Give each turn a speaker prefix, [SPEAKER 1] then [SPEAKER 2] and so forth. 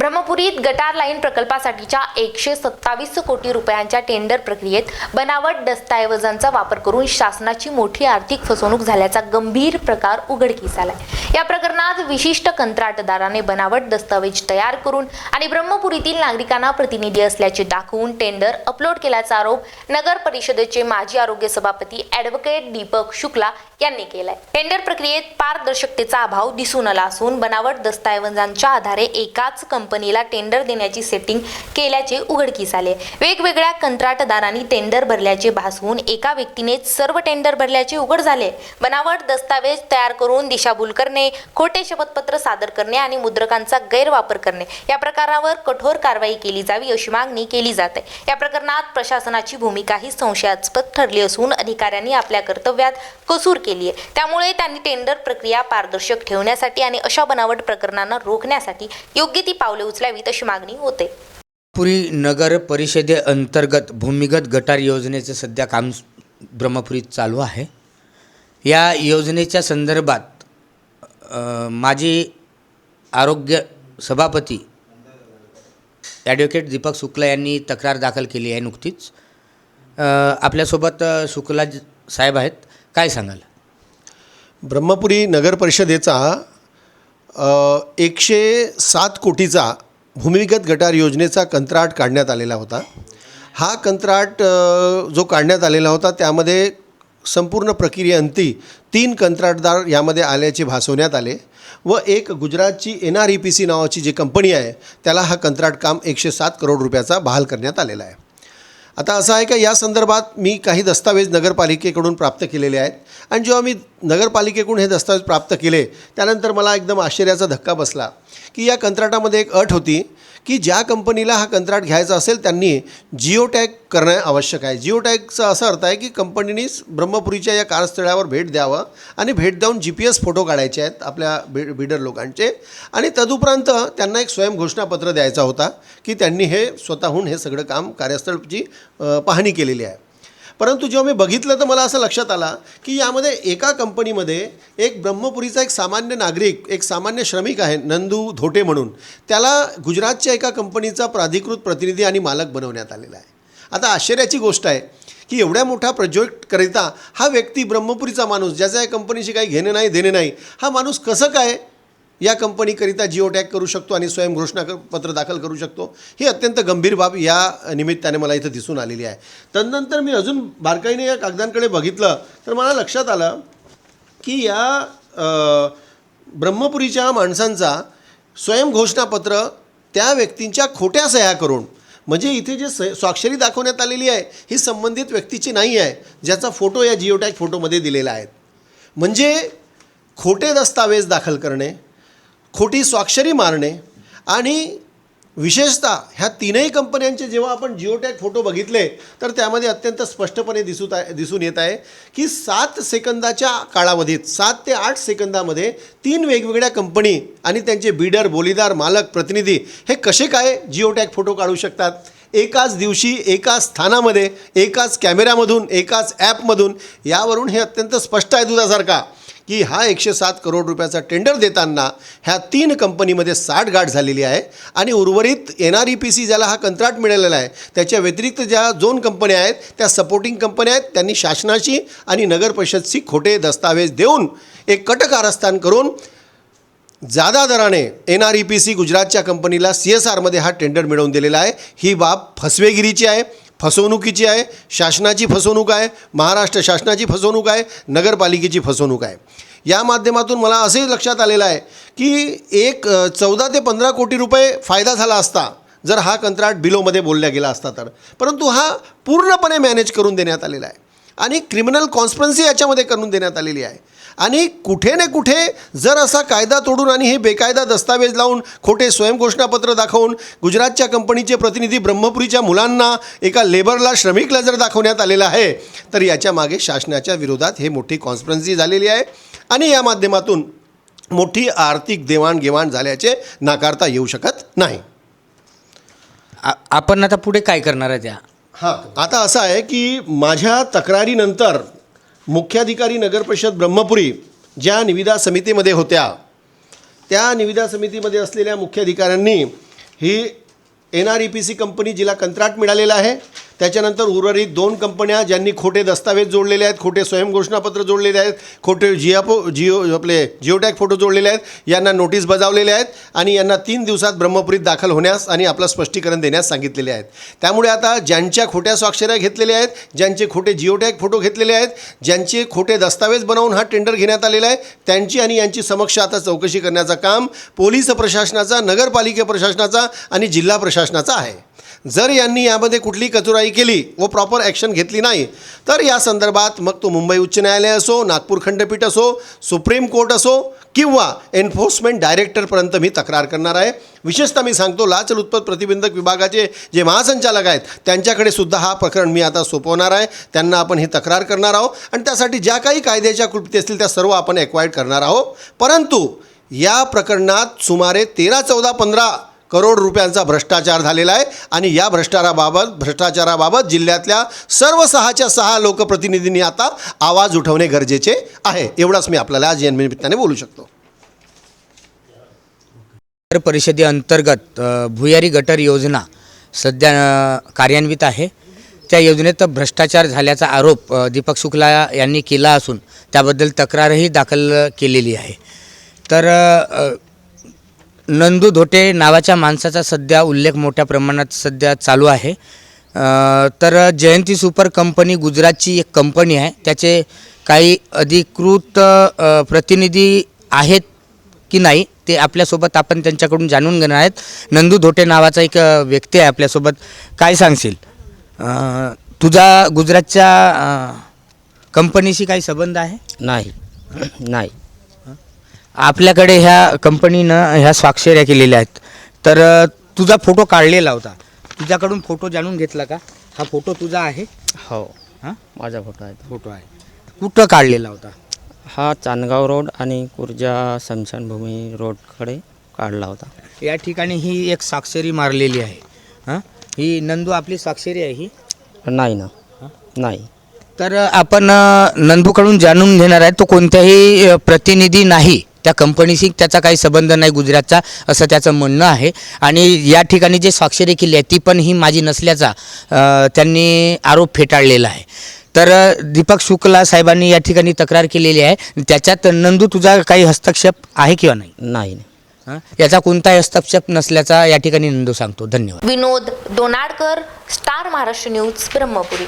[SPEAKER 1] ब्रह्मपुरीत गटार लाईन प्रकल्पासाठीच्या एकशे सत्तावीस कोटी रुपयांच्या टेंडर प्रक्रियेत बनावट दस्तऐवजांचा वापर करून शासनाची मोठी आर्थिक फसवणूक झाल्याचा गंभीर प्रकार उघडकीस आलाय. या प्रकरणात विशिष्ट कंत्राटदाराने बनावट दस्तावेज तयार करून आणि ब्रह्मपुरीतील नागरिकांना प्रतिनिधी असल्याचे दाखवून टेंडर अपलोड केल्याचा आरोप नगर परिषदेचे माजी आरोग्य सभापती ॲडव्होकेट दीपक शुक्ला यांनी केलाय. टेंडर प्रक्रियेत पारदर्शकतेचा अभाव दिसून आला असून बनावट दस्तऐवजांच्या आधारे एकाच कंपनीला टेंडर देण्याची सेटिंग केल्याचे उघडकीस आले. वेगवेगळ्या कंत्राटदारांनी टेंडर भरल्याचे भासवून एका व्यक्तीनेच सर्व टेंडर भरल्याचे उघड झाले. बनावट दस्तावेज तयार करून दिशाभूल करणे खोटे शपथपत्र सादर करणे आणि मुद्रकांचा गैरवापर करणे. या प्रकारावर कठोर कारवाई केली जावी अशी मागणी केली जात. आहे या प्रकरणात प्रशासनाची भूमिकाही संशयास्पद ठरली असून अधिकाऱ्यांनी आपल्या कर्तव्यात कसूर केली आहे. त्यामुळे त्यांनी टेंडर प्रक्रिया पारदर्शक ठेवण्यासाठी आणि अशा बनावट प्रकरणांना रोखण्यासाठी योग्य ती पावले उचलावीत अशी मागणी होते.
[SPEAKER 2] पुरी नगर परिषदेअंतर्गत भूमिगत गटार योजनेचं सध्या काम ब्रह्मपुरीत चालू आहे. या योजनेच्या संदर्भात माजी आरोग्य सभापती ॲडव्होकेट दीपक शुक्ला यांनी तक्रार दाखल केली आहे नुकतीच. आपल्यासोबत शुक्ला साहेब आहेत. काय सांगाल?
[SPEAKER 3] ब्रह्मपुरी नगर परिषदेचा एकशे सात कोटीचा भूमिगत गटार योजनेचा कंत्राट काढण्यात आलेला होता. हा कंत्राट जो काढण्यात आलेला होता त्यामध्ये संपूर्ण प्रक्रियेअंती तीन कंत्राटदार यामध्ये आल्याचे भासवण्यात आले व एक गुजरातची N R E P C नावाची जी कंपनी आहे त्याला हा कंत्राट काम एकशे सात करोड रुपयाचा बहाल करण्यात आलेला आहे. आता असं आहे का या संदर्भात मी काही दस्तावेज नगरपालिकेकडून प्राप्त केलेले आहेत आणि जेव्हा मी नगरपालिकेकडून हे दस्तावेज प्राप्त केले त्यानंतर मला एकदम आश्चर्याचा धक्का बसला की या कंत्राटामध्ये एक अट होती की ज्या कंपनीला हा कंत्राट घ्यायचा असेल त्यांनी जिओ टॅग करणं आवश्यक आहे. जिओ टॅगचा असा अर्थ आहे की कंपनीने ब्रह्मपुरीच्या या कारस्थळावर भेट द्यावं आणि भेट देऊन जी पी एस फोटो काढायचे आहेत आपल्या बि बिडर लोकांचे. आणि तदुपरांत त्यांना एक स्वयंघोषणापत्र द्यायचा होता की त्यांनी हे स्वतःहून हे सगळं काम कार्यस्थळची पाहणी केलेली आहे. परंतु जेव्हा मी बघितलं तर मला असं लक्षात आला की यामध्ये एका कंपनीमध्ये एक ब्रह्मपुरीचा एक सामान्य नागरिक एक सामान्य श्रमिक आहे नंदू धोटे म्हणून. त्याला गुजरातच्या एका कंपनीचा प्राधिकृत प्रतिनिधी आणि मालक बनवण्यात आलेला आहे. आता आश्चर्याची गोष्ट आहे की एवढ्या मोठ्या प्रोजेक्टकरिता हा व्यक्ती ब्रह्मपुरीचा माणूस ज्याचा या कंपनीशी काही घेणे नाही देणे नाही हा माणूस कसं काय या कंपनीकरिता जिओ टॅग करू शकतो आणि स्वयंघोषणा क- पत्र दाखल करू शकतो. ही अत्यंत गंभीर बाब या निमित्ताने मला इथं दिसून आलेली आहे. तदनंतर मी अजून बारकाईने या कागदांकडे बघितलं तर मला लक्षात आलं की या ब्रह्मपुरीच्या माणसांचा स्वयं घोषणापत्र त्या व्यक्तींच्या खोट्या सह्या करून म्हणजे इथे जे स स्वाक्षरी दाखवण्यात आलेली आहे ही संबंधित व्यक्तीची नाही आहे ज्याचा फोटो या जिओ टॅग फोटोमध्ये दिलेला आहे. म्हणजे खोटे दस्तावेज दाखल करणे खोटी स्वाक्षरी मारणे आणि विशेषतः ह्या तीनही कंपन्यांचे जेव्हा आपण जिओटॅग फोटो बघितले तर त्यामध्ये अत्यंत स्पष्टपणे दिसूत आहे दिसून येत आहे की सात सेकंदाच्या काळावधीत सात ते आठ सेकंदामध्ये तीन वेगवेगळ्या कंपनी आणि त्यांचे बिडर बोलीदार मालक प्रतिनिधी हे कसे काय जिओटॅग फोटो काढू शकतात? एकाच दिवशी एकाच स्थानामध्ये एकाच कॅमेऱ्यामधून एकाच ॲपमधून यावरून हे अत्यंत स्पष्ट आहे दुधासारखा. की हा एकशे सात करोड रुपयाचा टेंडर देताना ह्या तीन कंपनीमध्ये साठगाठ झालेली आहे आणि उर्वरित N R E P C ज्याला हा कंत्राट मिळालेला आहे त्याच्या व्यतिरिक्त ज्या दोन कंपन्या आहेत त्या सपोर्टिंग कंपन्या आहेत त्यांनी शासनाशी आणि नगर परिषदशी खोटे दस्तावेज देऊन एक कट कारस्थान करून जादा दराने N R E P C गुजरातच्या कंपनीला सी एस आरमध्ये हा टेंडर मिळवून दिलेला आहे. ही बाब फसवेगिरीची आहे. फसवणुकीची आहे शासनाची फसवणूक आहे महाराष्ट्र शासनाची फसवणूक आहे नगरपालिकेची फसवणूक आहे. या माध्यमातून मला असंही लक्षात आलेलं आहे की एक चौदा ते पंधरा कोटी रुपये फायदा झाला असता जर हा कंत्राट बिलोमध्ये बोलल्या गेला असता तर. परंतु हा पूर्णपणे मॅनेज करून देण्यात आलेला आहे. आणि क्रिमिनल कॉन्स्परन्सी याच्यामध्ये करून देण्यात आलेली आहे. आणि कुठे ना कुठे जर असा कायदा तोडून आणि हे बेकायदा दस्तावेज लावून खोटे स्वयंघोषणापत्र दाखवून गुजरातच्या कंपनीचे प्रतिनिधी ब्रह्मपुरीच्या मुलांना एका लेबरला श्रमिकला जर दाखवण्यात आलेलं आहे तर याच्या मागे शासनाच्या विरोधात हे मोठी कॉन्स्परन्सी झालेली आहे. आणि या माध्यमातून मोठी आर्थिक देवाणघेवाण झाल्याचे नाकारता येऊ शकत नाही.
[SPEAKER 2] आपण आता पुढे काय करणार आहे त्या?
[SPEAKER 3] हां आता असं आहे की माझ्या तक्रारीनंतर मुख्याधिकारी नगरपरिषद ब्रह्मपुरी ज्या निविदा समितीमध्ये होत्या त्या निविदा समितीमध्ये असलेल्या मुख्याधिकाऱ्यांनी ही N R E P C company जिला कंत्राट मिळालेला आहे. त्याच्यानंतर उर्वरित दोन कंपन्या ज्यांनी खोटे दस्तावेज जोडलेले आहेत खोटे स्वयंघोषणापत्र जोडलेले आहेत खोटे जियापो जिओ आपले जिओटॅक फोटो जोडलेले आहेत यांना नोटीस बजावलेल्या आहेत आणि यांना तीन दिवसात ब्रह्मपुरीत दाखल होण्यास आणि आपलं स्पष्टीकरण देण्यास सांगितलेले आहेत. त्यामुळे आता ज्यांच्या खोट्या स्वाक्षऱ्या घेतलेल्या आहेत ज्यांचे खोटे जिओटॅक फोटो घेतलेले आहेत ज्यांचे खोटे दस्तावेज बनवून हा टेंडर घेण्यात आलेला आहे त्यांची आणि यांची समक्ष आता चौकशी करण्याचं काम पोलीस प्रशासनाचा नगरपालिका प्रशासनाचा आणि जिल्हा प्रशासनाचा आहे. जर यांनी यामध्ये कुठली कचुराई केली व प्रॉपर ॲक्शन घेतली नाही तर या संदर्भात मग तो मुंबई उच्च न्यायालय असो नागपूर खंडपीठ असो सुप्रीम कोर्ट असो किंवा एन्फोर्समेंट डायरेक्टरपर्यंत मी तक्रार करणार आहे. विशेषतः मी सांगतो लाचलुचपत प्रतिबंधक विभागाचे जे महासंचालक आहेत त्यांच्याकडे सुद्धा हा प्रकरण मी आता सोपवणार आहे. त्यांना आपण ही तक्रार करणार आहोत. आणि त्यासाठी ज्या काही कायद्याच्या कृती असतील त्या सर्व आपण एक्वायर्ड करणार आहोत. परंतु या प्रकरणात सुमारे तेरा चौदा पंधरा करोड रुपयांचा भ्रष्टाचार झालेला आहे. आणि या भ्रष्टाचाराबाबत भ्रष्टाचाराबाबत जिल्ह्यातल्या सर्व सहाच्या सहा लोकप्रतिनिधींनी आता आवाज उठवणे गरजेचे आहे. एवढंच मी आपल्याला आज या निमित्ताने बोलू शकतो.
[SPEAKER 2] नगर परिषदेअंतर्गत भुयारी गटर योजना सध्या कार्यान्वित आहे. त्या योजनेत भ्रष्टाचार झाल्याचा आरोप दीपक शुक्ला यांनी केला असून त्याबद्दल तक्रारही दाखल केलेली आहे. तर नंदू धोटे नावाच्या माणसाचा सध्या उल्लेख मोठ्या प्रमाणात सध्या चालू आहे. तर जयंती सुपर कंपनी गुजरातची एक कंपनी आहे. त्याचे काही अधिकृत प्रतिनिधी आहेत की नाही ते आपल्यासोबत आपण त्यांच्याकडून जाणून घेणार आहेत. नंदू धोटे नावाचा एक व्यक्ती आहे आपल्यासोबत. काय सांगशील? तुझा गुजरातच्या कंपनीशी काही संबंध आहे?
[SPEAKER 4] नाही. नाही.
[SPEAKER 2] आपल्याकडे ह्या कंपनीनं ह्या स्वाक्षऱ्या केलेल्या आहेत. तर तुझा फोटो काढलेला होता. तुझ्याकडून फोटो जाणून घेतला का? हा फोटो तुझा आहे?
[SPEAKER 4] हो.
[SPEAKER 2] हां?
[SPEAKER 4] माझा फोटो आहे.
[SPEAKER 2] फोटो आहे. कुठं काढलेला होता?
[SPEAKER 4] हा चांदगाव रोड आणि कुर्जा स्मशानभूमी रोडकडे काढला होता.
[SPEAKER 2] या ठिकाणी ही एक स्वाक्षरी मारलेली आहे. हां? ही नंदू आपली स्वाक्षरी आहे ही?
[SPEAKER 4] नाही ना. नाही.
[SPEAKER 2] तर आपण नंदूकडून जाणून घेणार आहे तो कोणत्याही प्रतिनिधी नाही. त्या कंपनीशी त्याचा काही संबंध नाही गुजरातचा असं त्याचं म्हणणं आहे. आणि या ठिकाणी जे स्वाक्षरी केली आहे ती पण ही माझी नसल्याचा त्यांनी आरोप फेटाळलेला आहे. तर दीपक शुक्ला साहेबांनी या ठिकाणी तक्रार केलेली आहे. त्याच्यात नंदू तुझा काही हस्तक्षेप आहे किंवा नाही?
[SPEAKER 4] नाही?
[SPEAKER 2] याचा कोणताही हस्तक्षेप नसल्याचा या ठिकाणी नंदू सांगतो. धन्यवाद.
[SPEAKER 1] Vinod Donadkar Star Maharashtra news Brahmapuri.